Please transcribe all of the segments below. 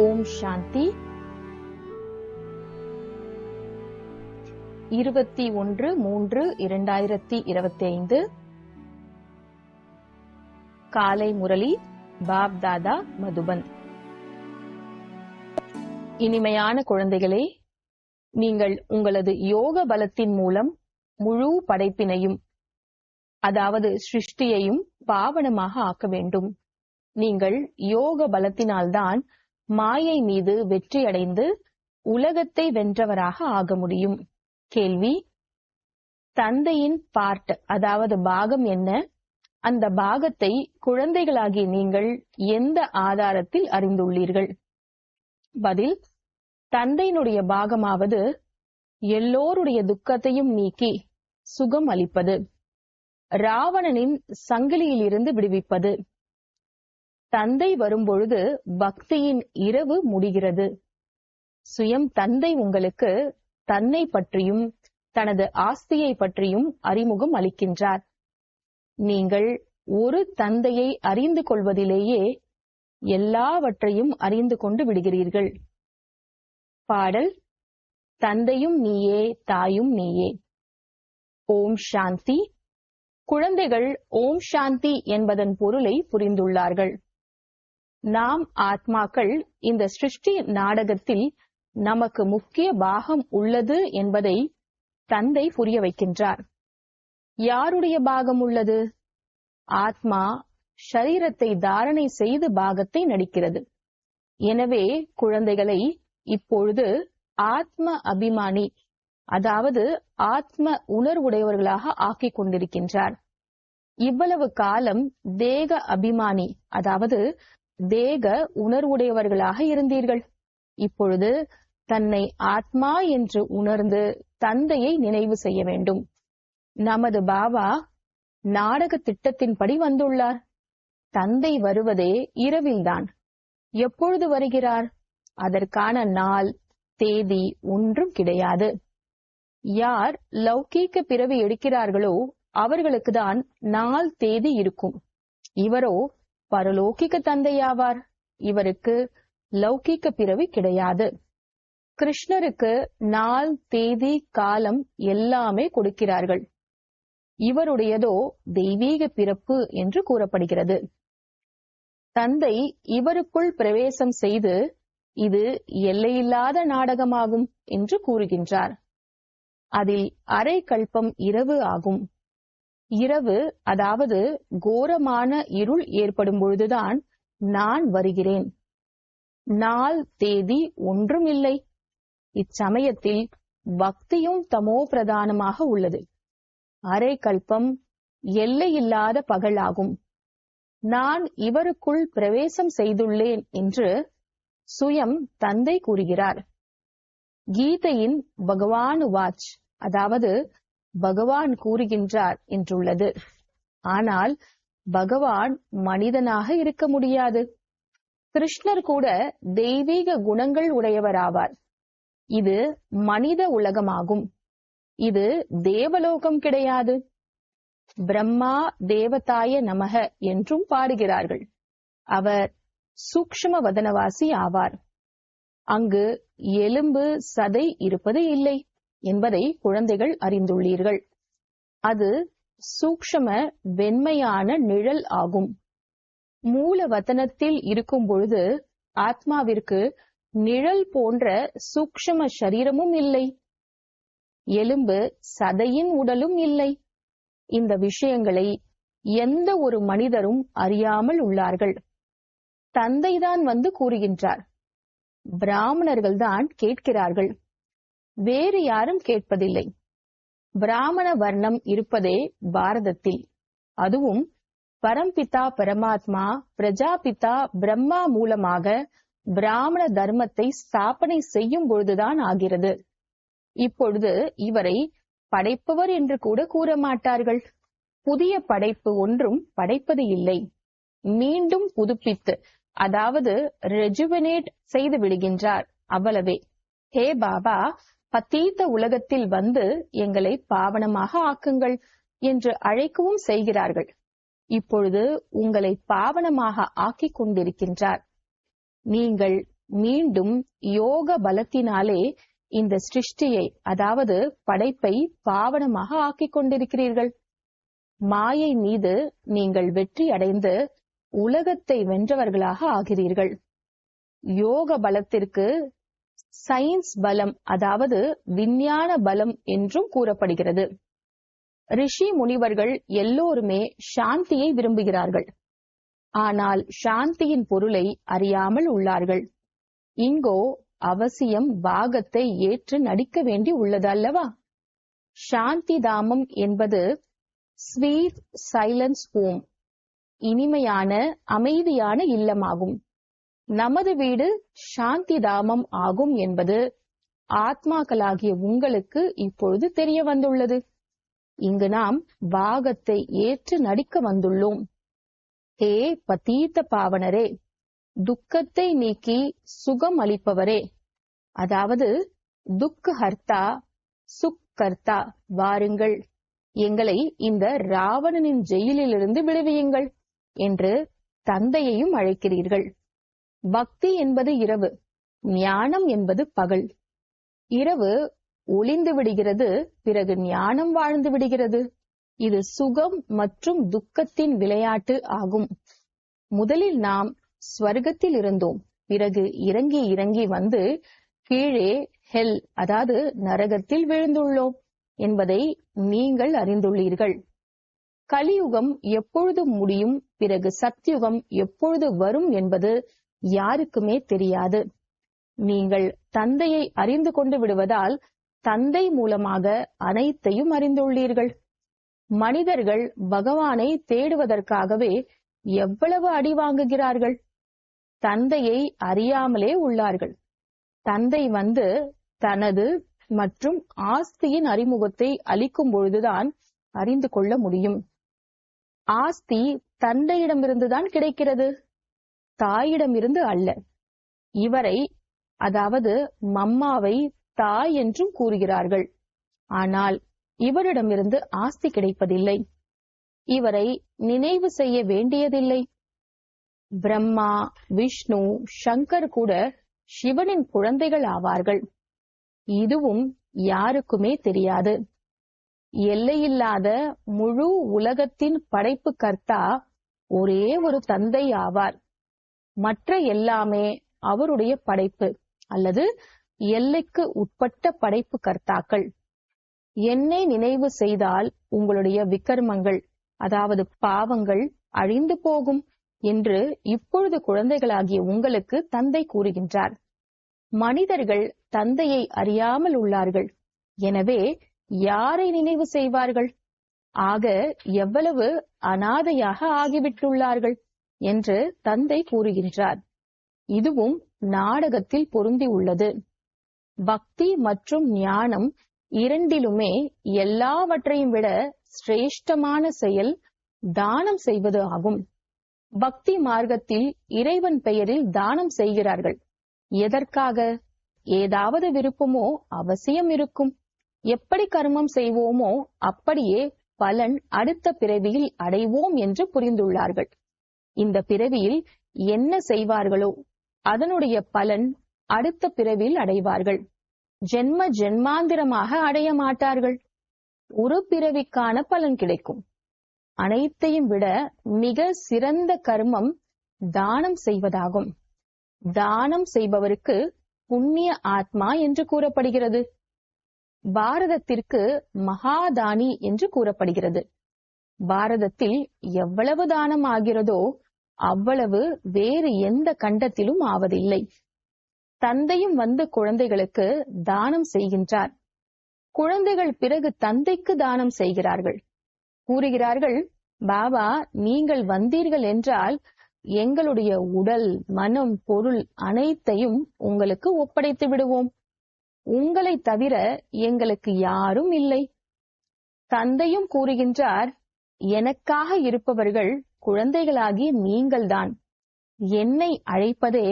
ஓம் சாந்தி. இருபத்தி ஒன்று மூன்று இரண்டாயிரத்தி இருபத்தி ஐந்து காலை முரளி பாப் தாதா மதுபன். இனிமையான குழந்தைகளே நீங்கள் உங்களது யோக பலத்தின் மூலம் முழு படைப்பினையும் அதாவது சிருஷ்டியையும் பாவனமாக ஆக்க வேண்டும். நீங்கள் யோக பலத்தினால்தான் மாயை மீது வெற்றியடைந்து உலகத்தை வென்றவராக ஆக முடியும். கேள்வி. தந்தையின் பார்ட் அதாவது பாகம் என்ன? அந்த பாகத்தை குழந்தைகளாகிய நீங்கள் எந்த ஆதாரத்தில் அறிந்துள்ளீர்கள்? பதில். தந்தையினுடைய பாகமாவது எல்லோருடைய துக்கத்தையும் நீக்கி சுகம் அளிப்பது ராவணனின் சங்கிலியிலிருந்து விடுவிப்பது. தந்தை வரும்பொழுது பக்தியின் இரவு முடிகிறது. சுயம் தந்தை உங்களுக்கு தன்னை பற்றியும் தனது ஆஸ்தியை பற்றியும் அறிமுகம் அளிக்கின்றார். நீங்கள் ஒரு தந்தையை அறிந்து கொள்வதிலேயே எல்லாவற்றையும் அறிந்து கொண்டு விடுகிறீர்கள். பாடல் தந்தையும் நீயே தாயும் நீயே. ஓம் சாந்தி. குழந்தைகள் ஓம் சாந்தி என்பதன் பொருளை புரிந்துள்ளார்கள். நாம் ஆத்மாக்கள் இந்த சிருஷ்டி நாடகத்தில் நமக்கு முக்கிய பாகம் உள்ளது என்பதை தந்தை புரிய வைக்கின்றார். யாருடைய பாகம் உள்ளது? ஆத்மா ஷரீரத்தை தாரணை செய்து பாகத்தை நடிக்கிறது. எனவே குழந்தைகளை இப்பொழுது ஆத்ம அபிமானி அதாவது ஆத்ம உணர்வுடையவர்களாக ஆக்கிக் கொண்டிருக்கின்றார். இவ்வளவு காலம் தேக அபிமானி அதாவது தேக உணர்வுடையவர்களாக இருந்தீர்கள். இப்பொழுது தன்னை ஆத்மா என்று உணர்ந்து தந்தையை நினைவு செய்ய வேண்டும். நமது பாபா நாடக திட்டத்தின்படி வந்துள்ளார். தந்தை வருவதே இரவில்தான். எப்பொழுது வருகிறார்? அதற்கான நாள் தேதி ஒன்றும் கிடையாது. யார் லௌகீக பிறவி எடுக்கிறார்களோ அவர்களுக்கு தான் நாள் தேதி இருக்கும். இவரோ பரலோகிக்க தந்தையாவார். இவருக்கு லௌகிக்க பிறவி கிடையாது. கிருஷ்ணருக்கு நாள் தேதி காலம் எல்லாமே கொடுக்கிறார்கள். இவருடையதோ தெய்வீக பிறப்பு என்று கூறப்படுகிறது. தந்தை இவருக்குள் பிரவேசம் செய்து இது எல்லையில்லாத நாடகமாகும் என்று கூறுகின்றார். அதில் அரை கல்பம் இரவு ஆகும். இரவு அதாவது கோரமான இருள் ஏற்படும் பொழுதுதான் நான் வருகிறேன். நாள் தேதி ஒன்றும் இல்லை இச்சமயத்தில் பக்தியும் தமோ பிரதானமாக உள்ளது. அரை கல்பம் எல்லையில்லாத பகலாகும். நான் இவருக்குள் பிரவேசம் செய்துள்ளேன் என்று சுயம் தந்தை கூறுகிறார். கீதையின் பகவான் வாச் அதாவது பகவான் கூறுகின்றார் என்றுள்ளது. ஆனால் பகவான் மனிதனாக இருக்க முடியாது. கிருஷ்ணர் கூட தெய்வீக குணங்கள் உடையவராவார். இது மனித உலகமாகும். இது தேவலோகம் கிடையாது. பிரம்மா தேவதாய நமக என்றும் பாடுகிறார்கள். அவர் சூக்ஷ்ம வதனவாசி ஆவார். அங்கு எலும்பு சதை இருப்பது இல்லை. என்பதை குழந்தைகள் அறிந்துள்ளீர்கள். அது சூக்ஷம வெண்மையான நிழல் ஆகும். மூல வதனத்தில் இருக்கும் பொழுது ஆத்மாவிற்கு நிழல் போன்ற சூக்ஷம சரீரமும் இல்லை. எலும்பு சதையின் உடலும் இல்லை. இந்த விஷயங்களை எந்த ஒரு மனிதரும் அறியாமல் உள்ளார்கள். தந்தைதான் வந்து கூறுகின்றார். பிராமணர்கள் தான் கேட்கிறார்கள். வேறு யாரும் கேட்பதில்லை. பிராமண வர்ணம் இருப்பதே பாரதத்தில். அதுவும் பரம்பிதா பரமாத்மா பிரஜாபிதா பிரம்மா மூலமாக பிராமண தர்மத்தை ஸ்தாபனை செய்யும் பொழுதுதான் ஆகிறது. இப்பொழுது இவரை படைப்பவர் என்று கூட கூற மாட்டார்கள். புதிய படைப்பு ஒன்றும் படைப்பது இல்லை. மீண்டும் புதுப்பித்து அதாவது ரெஜுவனேட் செய்து விடுகின்றார் அவ்வளவே. ஹே பாபா பத்தீத்த உலகத்தில் வந்து எங்களை பாவனமாக ஆக்குங்கள் என்று அழைக்கவும் செய்கிறார்கள். இப்பொழுது உங்களை பாவனமாக ஆக்கிக் கொண்டிருக்கின்றார். நீங்கள் மீண்டும் யோக பலத்தினாலே இந்த சிருஷ்டியை அதாவது படைப்பை பாவனமாக ஆக்கிக் கொண்டிருக்கிறீர்கள். மாயை மீது நீங்கள் வெற்றி அடைந்து உலகத்தை வென்றவர்களாக ஆகிறீர்கள். யோக பலத்திற்கு சயின்ஸ் பலம் அதாவது விஞ்ஞான பலம் என்றும் கூறப்படுகிறது. ரிஷி முனிவர்கள் எல்லோருமே சாந்தியை விரும்புகிறார்கள். ஆனால் சாந்தியின் பொருளை அறியாமல் உள்ளார்கள். இங்கோ அவசியம் பாகத்தை ஏற்று நடிக்க வேண்டி உள்ளது அல்லவா சாந்தி தாமம் என்பது ஸ்வீட் சைலன்ஸ் ஹோம் இனிமையான அமைதியான இல்லமாகும். நமது வீடு சாந்தி தாமம் ஆகும் என்பது ஆத்மாக்களாகிய உங்களுக்கு இப்பொழுது தெரிய வந்துள்ளது. இங்கு நாம் பாகத்தை ஏற்று நடிக்க வந்துள்ளோம். ஹே பதீத்த பாவனரே துக்கத்தை நீக்கி சுகம் அளிப்பவரே. அதாவது துக்க ஹர்த்தா சுக்கர்த்தா வாருங்கள். எங்களை இந்த ராவணனின் ஜெயிலிலிருந்து விடுவியுங்கள் என்று தந்தையையும் அழைக்கிறீர்கள். பக்தி என்பது இரவு ஞானம் என்பது பகல். இரவு ஒளிந்து விடுகிறது பிறகு ஞானம் வாழ்ந்து விடுகிறது. இது சுகம் மற்றும் துக்கத்தின் விளையாட்டு ஆகும். முதலில் நாம் ஸ்வர்க்கத்தில் இருந்தோம். பிறகு இறங்கி இறங்கி வந்து கீழே ஹெல் அதாவது நரகத்தில் விழுந்துள்ளோம் என்பதை நீங்கள் அறிந்துள்ளீர்கள். கலியுகம் எப்பொழுது முடியும் பிறகு சத்யுகம் எப்பொழுது வரும் என்பது யாருக்குமே தெரியாது. நீங்கள் தந்தையை அறிந்து கொண்டு விடுவதால் தந்தை மூலமாக அனைத்தையும் அறிந்துள்ளீர்கள். மனிதர்கள் பகவானை தேடுவதற்காகவே எவ்வளவு அடி வாங்குகிறார்கள்? தந்தையை அறியாமலே உள்ளார்கள். தந்தை வந்து தனது மற்றும் ஆஸ்தியின் அறிமுகத்தை அளிக்கும் பொழுதுதான் அறிந்து கொள்ள முடியும். ஆஸ்தி தந்தையிடமிருந்துதான் கிடைக்கிறது. தாயிடமிருந்து அல்ல. இவரை அதாவது மம்மாவை தாய் என்றும் கூறுகிறார்கள். ஆனால் இவரிடமிருந்து ஆஸ்தி கிடைப்பதில்லை. இவரை நினைவு செய்ய வேண்டியதில்லை. பிரம்மா விஷ்ணு சங்கர் கூட சிவனின் குழந்தைகள் ஆவார்கள். இதுவும் யாருக்குமே தெரியாது. எல்லையில்லாத முழு உலகத்தின் படைப்பு கர்த்தா ஒரே ஒரு தந்தை ஆவார். மற்ற எல்லாமே அவருடைய படைப்பு அல்லது எல்லைக்கு உட்பட்ட படைப்பு கர்த்தாக்கள். என்னை நினைவு செய்தால் உங்களுடைய விக்கர்மங்கள் அதாவது பாவங்கள் அழிந்து போகும் என்று இப்பொழுது குழந்தைகளாகிய உங்களுக்கு தந்தை கூறுகின்றார். மனிதர்கள் தந்தையை அறியாமல் உள்ளார்கள். எனவே யாரை நினைவு செய்வார்கள்? ஆக எவ்வளவு அனாதையாக ஆகிவிட்டுள்ளார்கள்? என்று தந்தை கூறுகின்றார். இதுவும் நாடகத்தில் பொருந்தி உள்ளது. பக்தி மற்றும் ஞானம் இரண்டிலுமே எல்லாவற்றையும் விட சிரேஷ்டமான செயல் தானம் செய்வது ஆகும். பக்தி மார்க்கத்தில் இறைவன் பெயரில் தானம் செய்கிறார்கள். எதற்காக? ஏதாவது விருப்பமோ அவசியம் இருக்கும். எப்படி கர்மம் செய்வோமோ அப்படியே பலன் அடுத்த பிறவியில் அடைவோம் என்று புரிந்துள்ளார்கள். இந்த பிறவியில் என்ன செய்வார்களோ அதனுடைய பலன் அடுத்த பிறவியில் அடைவார்கள். ஜென்ம ஜென்மாந்திரமாக அடைய மாட்டார்கள். ஒரு பிறவிக்கான பலன் கிடைக்கும். அனைத்தையும் விட மிக சிறந்த கர்மம் தானம் செய்வதாகும். தானம் செய்பவருக்கு புண்ணிய ஆத்மா என்று கூறப்படுகிறது. பாரதத்திற்கு மகாதானி என்று கூறப்படுகிறது. பாரதத்தில் எவ்வளவு தானம் ஆகிறதோ அவ்வளவு வேறு எந்த கண்டத்திலும் ஆவதில்லை. தந்தையும் வந்து குழந்தைகளுக்கு தானம் செய்கின்றார். குழந்தைகள் பிறகு தந்தைக்கு தானம் செய்கிறார்கள். கூறுகிறார்கள் பாபா நீங்கள் வந்தீர்கள் என்றால் எங்களுடைய உடல் மனம் பொருள் அனைத்தையும் உங்களுக்கு ஒப்படைத்து விடுவோம். உங்களை தவிர எங்களுக்கு யாரும் இல்லை. தந்தையும் கூறுகின்றார் எனக்காக இருப்பவர்கள் குழந்தைகளாகி நீங்கள்தான். என்னை அழைப்பதே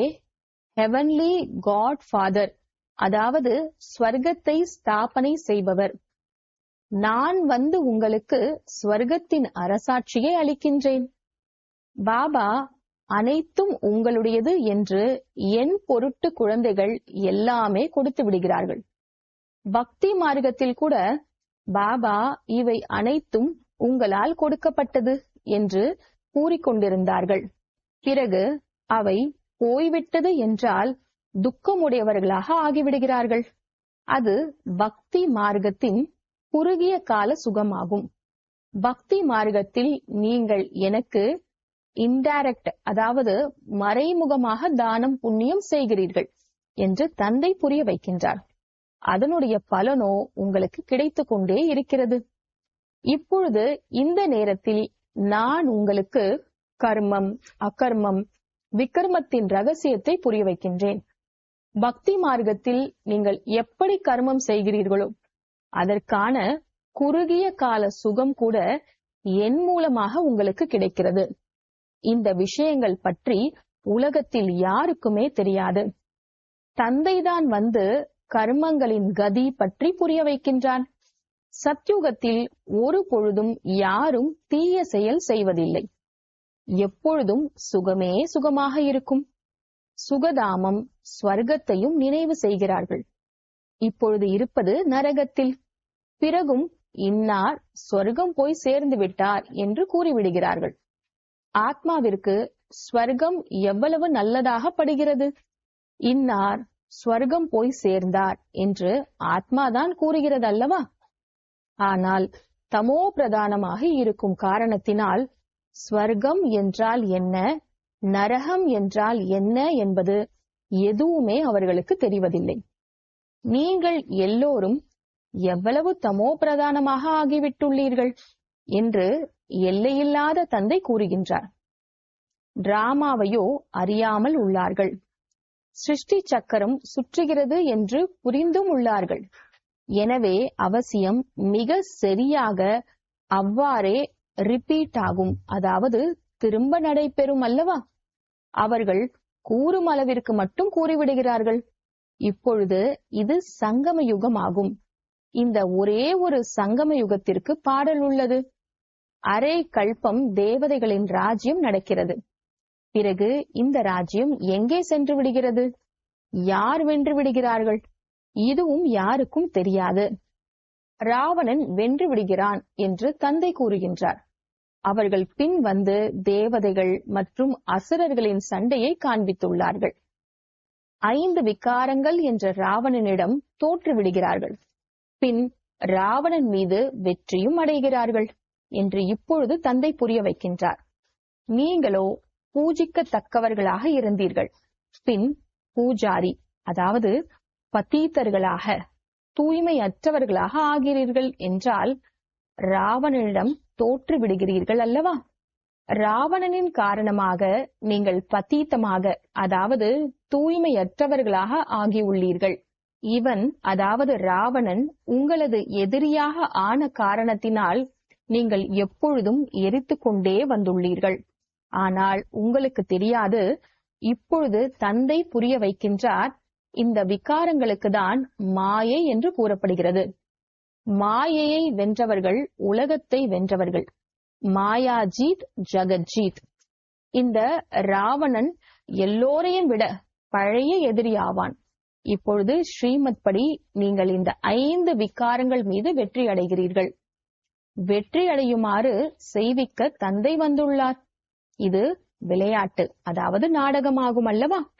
ஹெவன்லி காட் ஃபாதர் அதாவது ஸ்வர்க்கத்தை ஸ்தாபனை செய்பவர். நான் வந்து உங்களுக்கு ஸ்வர்க்கத்தின் அரசாட்சியை அளிக்கின்றேன். பாபா அனைத்தும் உங்களுடையது என்று என் பொருட்டு குழந்தைகள் எல்லாமே கொடுத்து விடுகிறார்கள். பக்தி மார்க்கத்தில் கூட பாபா இவை அனைத்தும் உங்களால் கொடுக்கப்பட்டது என்று கூறிக்கொண்டிருந்தார்கள். பிறகு அவை போய்விட்டது என்றால் துக்கமுடையவர்களாக ஆகிவிடுகிறார்கள். அது பக்தி மார்க்கத்தின் குறுகிய கால சுகமாகும். பக்தி மார்க்கத்தில் நீங்கள் எனக்கு இன்டைரக்ட் அதாவது மறைமுகமாக தானம் புண்ணியம் செய்கிறீர்கள் என்று தந்தை புரிய வைக்கின்றார். அதனுடைய பலனோ உங்களுக்கு கிடைத்துக் கொண்டே இருக்கிறது. இப்பொழுது இந்த நேரத்தில் நான் உங்களுக்கு கர்மம் அகர்மம் விக்ரமத்தின் ரகசியத்தை புரிய வைக்கின்றேன். பக்தி மார்க்கத்தில் நீங்கள் எப்படி கர்மம் செய்கிறீர்களோ அதற்கான குறுகிய கால சுகம் கூட என் மூலமாக உங்களுக்கு கிடைக்கிறது. இந்த விஷயங்கள் பற்றி உலகத்தில் யாருக்குமே தெரியாது. தந்தைதான் வந்து கர்மங்களின் கதி பற்றி புரிய வைக்கின்றான். சத்யுகத்தில் ஒரு பொழுதும் யாரும் தீய செயல் செய்வதில்லை. எப்பொழுதும் சுகமே சுகமாக இருக்கும். சுகதாமம் ஸ்வர்க்கத்தையும் நினைவு செய்கிறார்கள். இப்பொழுது இருப்பது நரகத்தில். பிறகும் இன்னார் சொர்க்கம் போய் சேர்ந்து விட்டார் என்று கூறிவிடுகிறார்கள். ஆத்மாவிற்கு ஸ்வர்க்கம் எவ்வளவு நல்லதாக படுகிறது. இன்னார் ஸ்வர்க்கம் போய் சேர்ந்தார் என்று ஆத்மாதான் கூறுகிறது அல்லவா ஆனால் தமோ பிரதானமாக இருக்கும் காரணத்தினால் ஸ்வர்க்கம் என்றால் என்ன நரகம் என்றால் என்ன என்பது எதுவுமே அவர்களுக்கு தெரிவதில்லை. நீங்கள் எல்லோரும் எவ்வளவு தமோ பிரதானமாக ஆகிவிட்டுள்ளீர்கள் என்று எல்லையில்லாத தந்தை கூறுகின்றார். டிராமாவையோ அறியாமல் உள்ளார்கள். சிருஷ்டி சக்கரம் சுற்றுகிறது என்று புரிந்தும் உள்ளார்கள். எனவே அவசியம் மிக சரியாக அவ்வாறே ரிப்பீட் ஆகும். அதாவது திரும்ப நடைபெறும் அல்லவா? அவர்கள் கூறும் அளவிற்கு மட்டும் கூறிவிடுகிறார்கள். இப்பொழுது இது சங்கம யுகம் ஆகும் இந்த ஒரே ஒரு சங்கம யுகத்திற்கு பாடல் உள்ளது. அரை கல்பம் தேவதைகளின் ராஜ்யம் நடக்கிறது. பிறகு இந்த ராஜ்யம் எங்கே சென்று விடுகிறது? யார் வென்று விடுகிறார்கள்? இதுவும் யாருக்கும் தெரியாது. ராவணன் வென்று விடுகிறான் என்று தந்தை கூறுகின்றார். அவர்கள் பின் வந்து தேவதைகள் மற்றும் அசுரர்களின் சண்டையை காண்பித்துள்ளார்கள். ஐந்து விகாரங்கள் என்ற ராவணனிடம் தோற்று விடுகிறார்கள். பின் ராவணன் மீது வெற்றியும் அடைகிறார்கள் என்று இப்பொழுது தந்தை புரிய வைக்கின்றார். நீங்களோ பூஜிக்கத்தக்கவர்களாக இருந்தீர்கள். பின் பூஜாரி அதாவது பதீத்தர்களாக தூய்மையற்றவர்களாக ஆகிறீர்கள் என்றால் ராவணனிடம் தோற்று விடுகிறீர்கள் அல்லவா? ராவணனின் காரணமாக நீங்கள் பதீத்தமாக அதாவது தூய்மையற்றவர்களாக ஆகியுள்ளீர்கள். இவன் அதாவது ராவணன் உங்களது எதிரியாக ஆன காரணத்தினால் நீங்கள் எப்பொழுதும் எரித்து கொண்டே வந்துள்ளீர்கள். ஆனால் உங்களுக்கு தெரியாது இப்பொழுது தந்தை புரிய வைக்கின்றார் இந்த விகாரங்களுக்கு தான் மாயை என்று கூறப்படுகிறது. மாயையை வென்றவர்கள் உலகத்தை வென்றவர்கள். மாயாஜீத் ஜகஜீத். இந்த ராவணன் எல்லோரையும் விட பழைய எதிரி ஆவான். இப்பொழுது ஸ்ரீமத் படி நீங்கள் இந்த ஐந்து விகாரங்கள் மீது வெற்றி அடைகிறீர்கள். வெற்றி அடையுமாறு செய்விக்க தந்தை வந்துள்ளார். இது விளையாட்டு அதாவது நாடகமாகும் அல்லவா?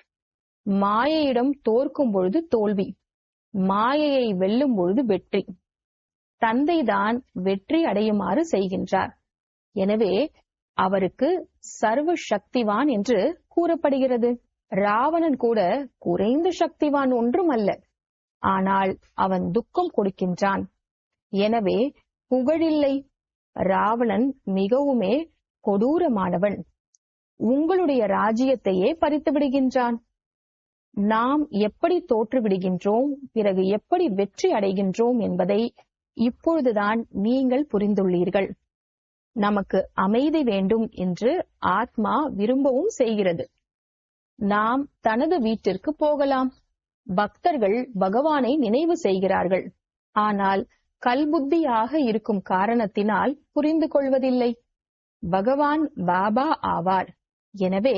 மாயையிடம் தோற்கும் பொழுது தோல்வி. மாயையை வெல்லும் பொழுது வெற்றி. தந்தைதான் வெற்றி அடையுமாறு செய்கின்றார். எனவே அவருக்கு சர்வ சக்திவான் என்று கூறப்படுகிறது. ராவணன் கூட குறைந்த சக்திவான் ஒன்றும் அல்ல. ஆனால் அவன் துக்கம் கொடுக்கின்றான். எனவே புகழில்லை. ராவணன் மிகவுமே கொடூரமானவன். உங்களுடைய ராஜ்யத்தையே பறித்து விடுகின்றான் நாம் எப்படி தோற்றுவிடுகின்றோம் பிறகு எப்படி வெற்றி அடைகின்றோம் என்பதை இப்பொழுதுதான் நீங்கள் புரிந்துள்ளீர்கள். நமக்கு அமைதி வேண்டும் என்று ஆத்மா விரும்பவும் செய்கிறது. நாம் தனது வீட்டிற்கு போகலாம். பக்தர்கள் பகவானை நினைவு செய்கிறார்கள். ஆனால் கல்புத்தியாக இருக்கும் காரணத்தினால் புரிந்து கொள்வதில்லை. பகவான் பாபா ஆவார். எனவே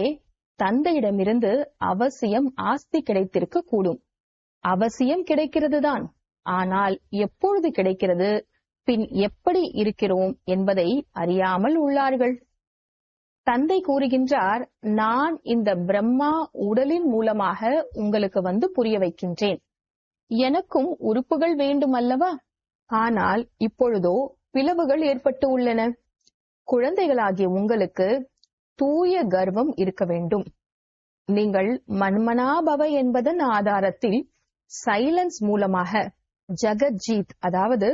தந்தையிடமிருந்து அவசியம் ஆஸ்தி கிடைத்திருக்க கூடும். அவசியம் கிடைக்கிறதுதான். ஆனால் எப்பொழுது கிடைக்கிறது? பின் எப்படி இருக்கிறோம் என்பதை அறியாமல் உள்ளார்கள். தந்தை கூறுகின்றார் நான் இந்த பிரம்மா உடலின் மூலமாக உங்களுக்கு வந்து புரிய வைக்கின்றேன். எனக்கும் உறுப்புகள் வேண்டும் அல்லவா ஆனால் இப்பொழுதோ பிளவுகள் ஏற்பட்டு உள்ளன. குழந்தைகளாகிய உங்களுக்கு தூய கர்வம் இருக்க வேண்டும். நீங்கள் மன்மனாபவ என்பதன் ஆதாரத்தில் சைலன்ஸ் மூலமாக ஜகஜீத் அதாவது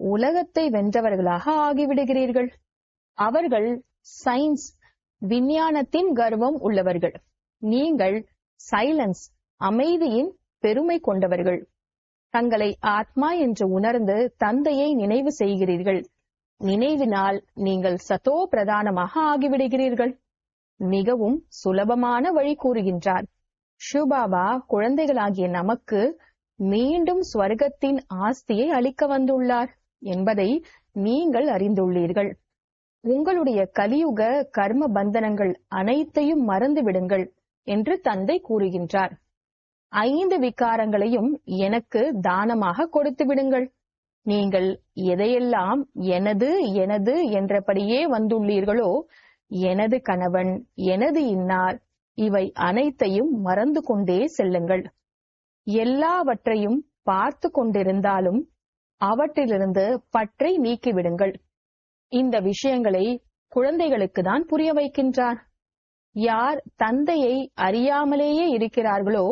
உலகத்தை வென்றவர்களாக ஆகிவிடுகிறீர்கள். அவர்கள் சயின்ஸ் விஞ்ஞானத்தின் கர்வம் உள்ளவர்கள். நீங்கள் சைலன்ஸ் அமைதியின் பெருமை கொண்டவர்கள். தங்களை ஆத்மா என்று உணர்ந்து தந்தையை நினைவு செய்கிறீர்கள். நினைவினால் நீங்கள் சதோ பிரதானமாக ஆகிவிடுகிறீர்கள். மிகவும் சுலபமான வழி கூறுகின்றார். ஷுபாபா குழந்தைகளாகிய நமக்கு மீண்டும் ஸ்வர்க்கத்தின் ஆஸ்தியை அளிக்க வந்துள்ளார் என்பதை நீங்கள் அறிந்துள்ளீர்கள். உங்களுடைய கலியுக கர்ம பந்தனங்கள் அனைத்தையும் மறந்துவிடுங்கள் என்று தந்தை கூறுகின்றார். ஐந்து விகாரங்களையும் எனக்கு தானமாக கொடுத்து விடுங்கள். நீங்கள் எதையெல்லாம் எனது எனது என்றபடியே வந்துள்ளீர்களோ எனது கணவன் எனது இன்னார் இவை அனைத்தையும் மறந்து கொண்டே செல்லுங்கள். எல்லாவற்றையும் பார்த்து கொண்டிருந்தாலும் அவற்றிலிருந்து பற்றை நீக்கிவிடுங்கள். இந்த விஷயங்களை குழந்தைகளுக்கு தான் புரிய வைக்கின்றார். யார் தந்தையை அறியாமலேயே இருக்கிறார்களோ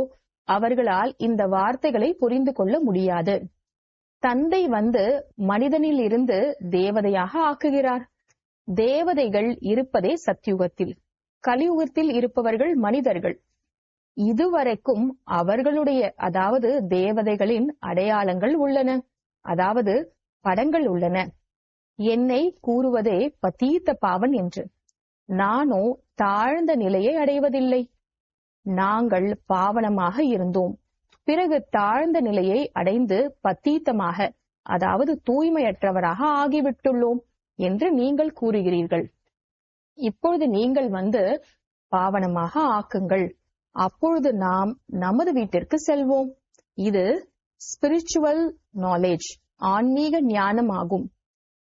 அவர்களால் இந்த வார்த்தைகளை புரிந்து கொள்ள முடியாது. தந்தை வந்து மனிதனில் இருந்து தேவதையாக ஆக்குகிறார். தேவதைகள் இருப்பதே சத்யுகத்தில் கலியுகத்தில் இருப்பவர்கள் மனிதர்கள். இதுவரைக்கும் அவர்களுடைய அதாவது தேவதைகளின் அடையாளங்கள் உள்ளன. அதாவது படங்கள் உள்ளன. என்னை கூறுவதே பதீத்த பாவன் என்று. நானோ தாழ்ந்த நிலையை அடைவதில்லை. நாங்கள் பாவனமாக இருந்தோம். பிறகு தாழ்ந்த நிலையை அடைந்து பத்தீத்தமாக அதாவது தூய்மையற்றவராக ஆகிவிட்டுள்ளோம். என்று நீங்கள் கூறுகிறீர்கள். இப்பொழுது நீங்கள் வந்து பாவனமாக ஆக்குங்கள். அப்பொழுது நாம் நமது வீட்டிற்கு செல்வோம். இது ஸ்பிரிச்சுவல் நாலேஜ் ஆன்மீக ஞானம் ஆகும்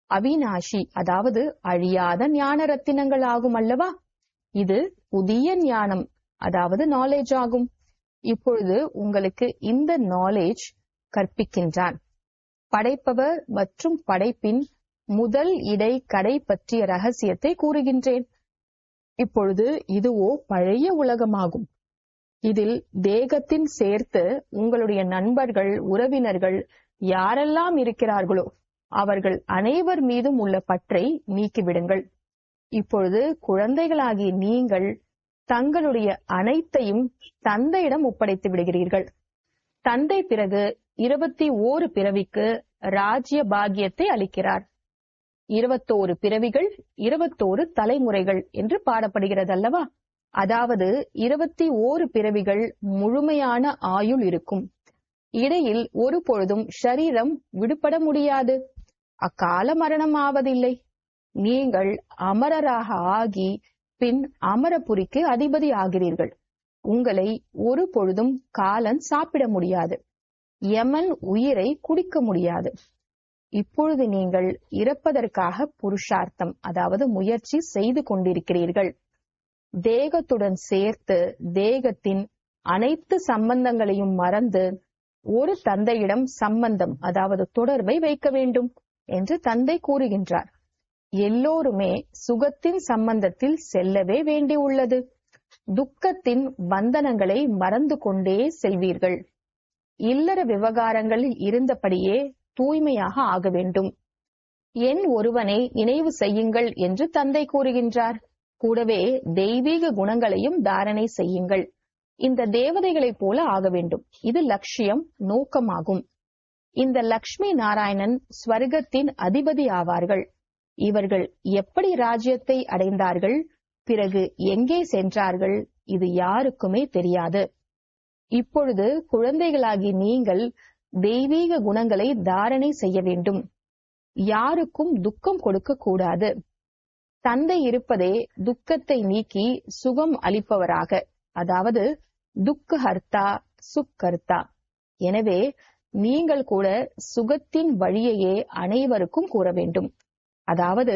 அவிநாஷி அதாவது அழியாத ஞான ரத்தினங்கள் ஆகும் அல்லவா? இது புதிய ஞானம் அதாவது நாலேஜ் ஆகும். இப்பொழுது உங்களுக்கு இந்த நாலேஜ் கற்பிக்கின்றான். படைப்பவர் மற்றும் படைப்பின் முதல் இடை கடை பற்றிய ரகசியத்தை கூறுகின்றேன். இப்பொழுது இதுவோ பழைய உலகமாகும். இதில் தேகத்தின் சேர்த்து உங்களுடைய நண்பர்கள் உறவினர்கள் யாரெல்லாம் இருக்கிறார்களோ அவர்கள் அனைவர் மீதும் உள்ள பற்றை நீக்கிவிடுங்கள். இப்பொழுது குழந்தைகளாகிய நீங்கள் தங்களுடைய அனைத்தையும் தந்தையிடம் ஒப்படைத்து விடுகிறீர்கள். தந்தை பிறகு இருபத்தி ஓரு பிறவிக்கு ராஜ்ய பாகியத்தை அளிக்கிறார். இருபத்தோரு பிறவிகள் இருபத்தோரு தலைமுறைகள் என்று பாடப்படுகிறது அல்லவா அதாவது இருபத்தி ஓரு பிறவிகள் முழுமையான ஆயுள் இருக்கும். இடையில் ஒரு பொழுதும் ஷரீரம் விடுபட முடியாது. அக்கால மரணம் ஆவதில்லை நீங்கள் அமரராக ஆகி பின் அமரபுரிக்கு அதிபதி ஆகிறீர்கள். உங்களை ஒரு பொழுதும் காலன் சாப்பிட முடியாது. யமன் உயிரை குடிக்க முடியாது. இப்பொழுது நீங்கள் இறப்பதற்காக புருஷார்த்தம் அதாவது முயற்சி செய்து கொண்டிருக்கிறீர்கள். தேகத்துடன் சேர்த்து தேகத்தின் அனைத்து சம்பந்தங்களையும் மறந்து ஒரு தந்தையிடம் சம்பந்தம் அதாவது தொடர்பை வைக்க வேண்டும் என்று தந்தை கூறுகின்றார். எல்லோருமே சுகத்தின் சம்பந்தத்தில் செல்லவே வேண்டியுள்ளது துக்கத்தின் பந்தனங்களை மறந்து கொண்டே செல்வீர்கள் இல்லற விவகாரங்களில் இருந்தபடியே தூய்மையாக ஆக வேண்டும். என் ஒருவனை நினைவு செய்யுங்கள் என்று தந்தை கூறுகின்றார். கூடவே தெய்வீக குணங்களையும் தாரணை செய்யுங்கள். இந்த தேவதைகளைப் போல ஆக வேண்டும். இது லட்சியம் நோக்கமாகும். இந்த லக்ஷ்மி நாராயணன் ஸ்வர்க்கத்தின் அதிபதி ஆவார்கள். இவர்கள் எப்படி ராஜ்யத்தை அடைந்தார்கள்? பிறகு எங்கே சென்றார்கள்? இது யாருக்குமே தெரியாது. இப்பொழுது குழந்தைகளாகி நீங்கள் தெய்வீக குணங்களை தாரணை செய்ய வேண்டும். யாருக்கும் துக்கம் கொடுக்க கூடாது. தந்தை இருப்பதே துக்கத்தை நீக்கி சுகம் அளிப்பவராக அதாவது துக்கஹர்த்தா சுக்கர்த்தா. எனவே நீங்கள் கூட சுகத்தின் வழியையே அனைவருக்கும் கூற வேண்டும். அதாவது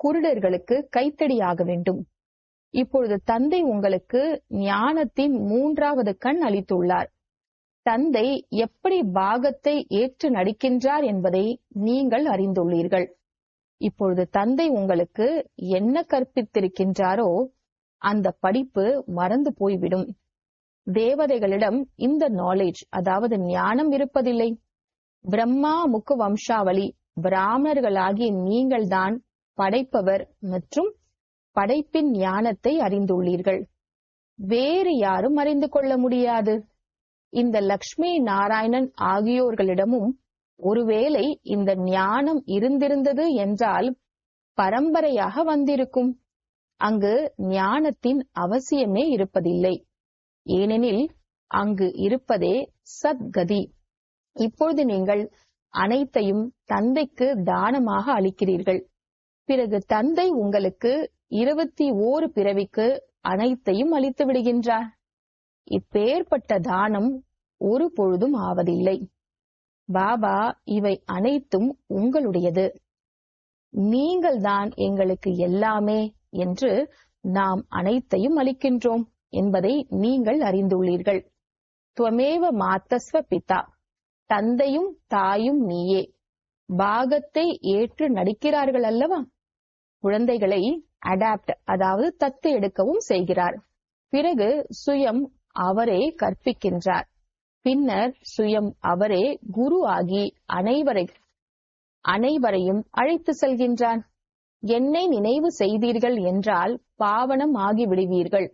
குருடர்களுக்கு கைத்தடியாக வேண்டும். இப்பொழுது தந்தை உங்களுக்கு ஞானத்தின் மூன்றாவது கண் அளித்துள்ளார். தந்தை எப்படி பாகத்தை ஏற்று நடிக்கின்றார் என்பதை நீங்கள் அறிந்துள்ளீர்கள். இப்பொழுது தந்தை உங்களுக்கு என்ன கற்பித்திருக்கின்றாரோ அந்த படிப்பு மறந்து போய்விடும். தேவதைகளிடம் இந்த நாலேஜ் அதாவது ஞானம் இருப்பதில்லை. பிரம்மா முக்கு வம்சாவளி பிராமணர்களாகிய நீங்கள்தான் படைப்பவர் மற்றும் படைப்பின் ஞானத்தை அறிந்துள்ளீர்கள். வேறு யாரும் அறிந்து கொள்ள முடியாது. இந்த லக்ஷ்மி நாராயணன் ஆகியோர்களிடமும் ஒருவேளை இந்த ஞானம் இருந்திருந்தது என்றால் பரம்பரையாக வந்திருக்கும். அங்கு ஞானத்தின் அவசியமே இருப்பதில்லை. ஏனெனில் அங்கு இருப்பதே சத்கதி. இப்பொழுது நீங்கள் அனைத்தையும் தந்தைக்கு தானமாக அளிக்கிறீர்கள். பிறகு தந்தை உங்களுக்கு இருபத்தி ஓரு பிறவிக்கு அனைத்தையும் அளித்து விடுகின்றார். இப்பேற்பட்ட தானம் ஒரு பொழுதும் ஆவதில்லை. பாபா இவை அனைத்தும் உங்களுடையது. நீங்கள்தான் எங்களுக்கு எல்லாமே என்று நாம் அனைத்தையும் அளிக்கின்றோம் என்பதை நீங்கள் அறிந்துள்ளீர்கள். துவமேவ மாத்தஸ்வ பிதா. தந்தையும் தாயும் நீயே. பாகத்தை ஏற்று நடிக்கிறார்கள் அல்லவா? குழந்தைகளை அடாப்ட் அதாவது தத்து எடுக்கவும் செய்கிறார். பிறகு சுயம் அவரே கற்பிக்கின்றார். பின்னர் சுயம் அவரே குரு ஆகி அனைவரை அனைவரையும் அழைத்து செல்கின்றான். என்னை நினைவு செய்தீர்கள் என்றால் பாவனம் ஆகிவிடுவீர்கள்.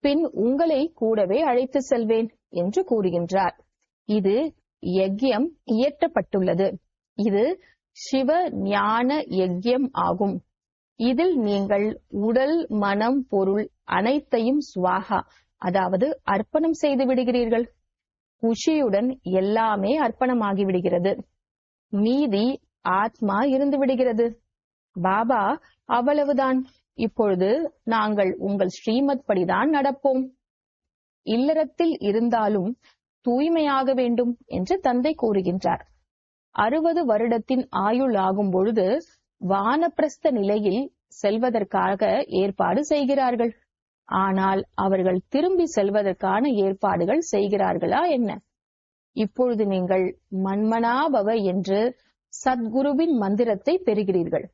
பின் உங்களை கூடவே அழைத்து செல்வேன் என்று கூறுகின்றார். இது யக்யம் இயற்றப்பட்டுள்ளது. இது சிவ ஞான யக்யம் ஆகும். இதில் நீங்கள் உடல் மனம் பொருள் அனைத்தையும் சுவாகா அதாவது அர்ப்பணம் செய்து விடுகிறீர்கள். குஷியுடன் எல்லாமே அர்ப்பணமாகி விடுகிறது. மீதி ஆத்மா இருந்து விடுகிறது. பாபா அவ்வளவுதான். இப்பொழுது நாங்கள் உங்கள் ஸ்ரீமத் படிதான் நடப்போம். இல்லறத்தில் இருந்தாலும் தூய்மையாக வேண்டும் என்று தந்தை கூறுகின்றார். அறுபது வருடத்தின் ஆயுள் ஆகும் பொழுது வானப்பிரஸ்த நிலையில் செல்வதற்காக ஏற்பாடு செய்கிறார்கள். ஆனால் அவர்கள் திரும்பி செல்வதற்கான ஏற்பாடுகள் செய்கிறார்களா என்ன? இப்பொழுது நீங்கள் மன்மனாபவ என்று சத்குருவின் மந்திரத்தை பெறுகிறீர்கள்.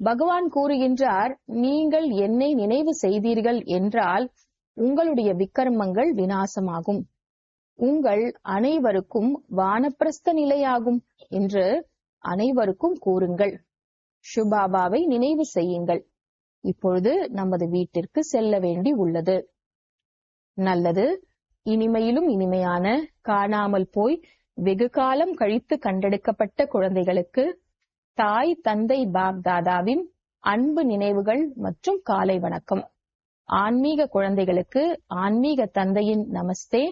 பகவான் கூறுகின்றார் நீங்கள் என்னை நினைவு செய்தீர்கள் என்றால் உங்களுடைய விக்கர்மங்கள் வினாசமாகும் உங்கள் அனைவருக்கும் வானப்பிரஸ்த நிலையாகும் என்று அனைவருக்கும் கூறுங்கள். ஷுபாபாவை நினைவு செய்யுங்கள். இப்பொழுது நமது வீட்டிற்கு செல்ல வேண்டி உள்ளது. நல்லது. இனிமையிலும் இனிமையான காணாமல் போய் வெகு காலம் கழித்து கண்டெடுக்கப்பட்ட குழந்தைகளுக்கு தாய் தந்தை பாப் தாதாவின் அன்பு நினைவுகள் மற்றும் காலை வணக்கம். ஆன்மீக குழந்தைகளுக்கு ஆன்மீக தந்தையின் நமஸ்தே.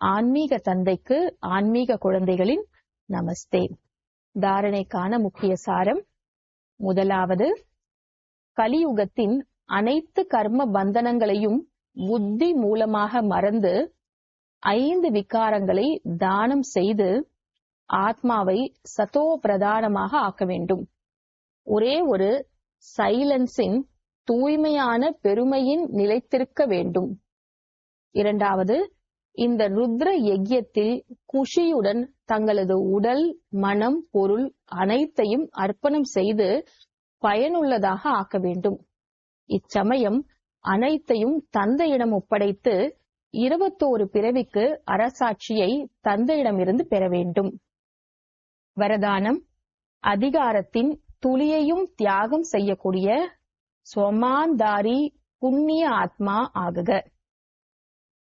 ஆன்மீக தந்தைக்கு ஆன்மீக குழந்தைகளின் நமஸ்தே. தாரணைக்கான முக்கிய சாரம் முதலாவது கலியுகத்தின் அனைத்து கர்ம பந்தனங்களையும் புத்தி மூலமாக மறந்து ஐந்து விகாரங்களை தானம் செய்து ஆத்மாவை சதோ பிரதானமாக ஆக்க வேண்டும். ஒரே ஒரு சைலன்ஸின் தூய்மையான பெருமையின் நிலைத்திருக்க வேண்டும். இரண்டாவது இந்த ருத்ர யஜ்யத்தில் குஷியுடன் தங்களது உடல் மனம் பொருள் அனைத்தையும் அர்ப்பணம் செய்து பயனுள்ளதாக ஆக்க வேண்டும். இச்சமயம் அனைத்தையும் தந்தையிடம் ஒப்படைத்து இருபத்தோரு பிறவிக்கு அரசாட்சியை தந்தையிடமிருந்து பெற வேண்டும். வரதானம் அதிகாரத்தின் துளியையும் தியாகம் செய்யக்கூடிய சொமாந்தாரி புண்ணிய ஆத்மா ஆகுக.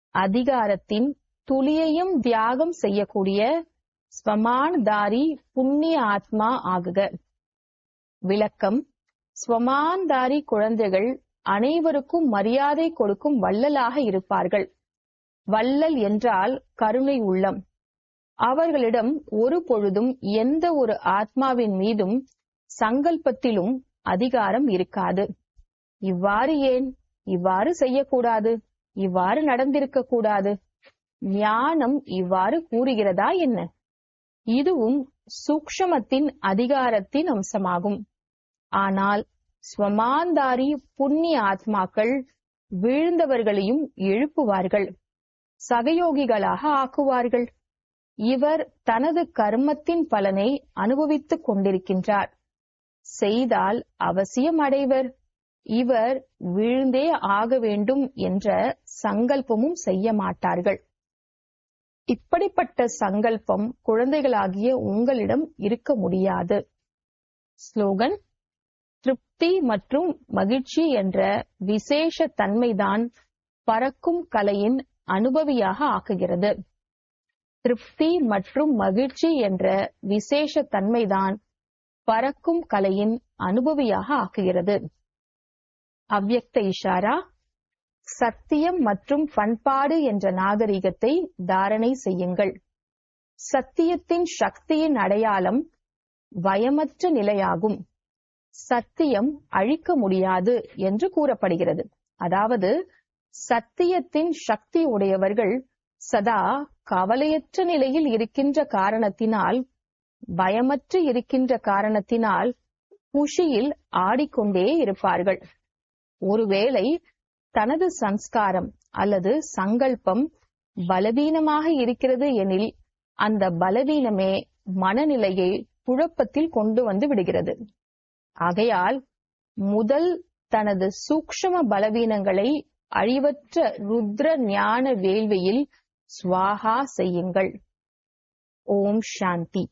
அதிகாரத்தின் துளியையும் தியாகம் செய்யக்கூடிய ஸ்வமான்தாரி புண்ணிய ஆத்மா ஆகுக. விளக்கம். ஸ்வமான்தாரி குழந்தைகள் அனைவருக்கும் மரியாதை கொடுக்கும் வள்ளலாக இருப்பார்கள். வள்ளல் என்றால் கருணை உள்ளம். அவர்களிடம் ஒரு பொழுதும் எந்த ஒரு ஆத்மாவின் மீதும் சங்கல்பத்திலும் அதிகாரம் இருக்காது. இவ்வாறு ஏன்? இவ்வாறு செய்யக்கூடாது. இவ்வாறு நடந்திருக்க கூடாது ஞானம் இவ்வாறு கூறுகிறதா என்ன? இதுவும் சூக்ஷமத்தின் அதிகாரத்தின் அம்சமாகும். ஆனால் ஸ்வமாந்தாரி புண்ணிய ஆத்மாக்கள் வீழ்ந்தவர்களையும் எழுப்புவார்கள் சகயோகிகளாக ஆக்குவார்கள். இவர் தனது கர்மத்தின் பலனை அனுபவித்துக் கொண்டிருக்கின்றார். செய்தால் அவசியம் அடைவர். இவர் வீழ்ந்தே ஆக வேண்டும் என்ற சங்கல்பமும் செய்ய மாட்டார்கள். இப்படிப்பட்ட சங்கல்பம் குழந்தைகளாகிய உங்களிடம் இருக்க முடியாது. ஸ்லோகன் திருப்தி மற்றும் மகிழ்ச்சி என்ற விசேஷ தன்மைதான் பறக்கும் கலையின் அனுபவியாக ஆக்குகிறது. திருப்தி மற்றும் மகிழ்ச்சி என்ற விசேஷ தன்மைதான் பறக்கும் கலையின் அனுபவியாக ஆக்குகிறது. அவ்வக்த இஷாரா சத்தியம் மற்றும் பண்பாடு என்ற நாகரிகத்தை தாரணை செய்யுங்கள். சத்தியத்தின் சக்தியின் அடையாளம் பயமற்ற நிலையாகும். சத்தியம் அழிக்க முடியாது என்று கூறப்படுகிறது. அதாவது சத்தியத்தின் சக்தி உடையவர்கள் சதா கவலையற்ற நிலையில் இருக்கின்ற காரணத்தினால் பயமற்று இருக்கின்ற காரணத்தினால் குஷியில் ஆடிக்கொண்டே இருப்பார்கள். ஒருவேளை தனது சம்ஸ்காரம் அல்லது சங்கல்பம் பலவீனமாக இருக்கிறது எனில் அந்த பலவீனமே மனநிலையை குழப்பத்தில் கொண்டு வந்து விடுகிறது. ஆகையால் முதல் தனது சூக்ஷ்ம பலவீனங்களை அழிவற்ற ருத்ர ஞான வேள்வியில் ஸ்வாகா செய்யுங்கள். ஓம் சாந்தி.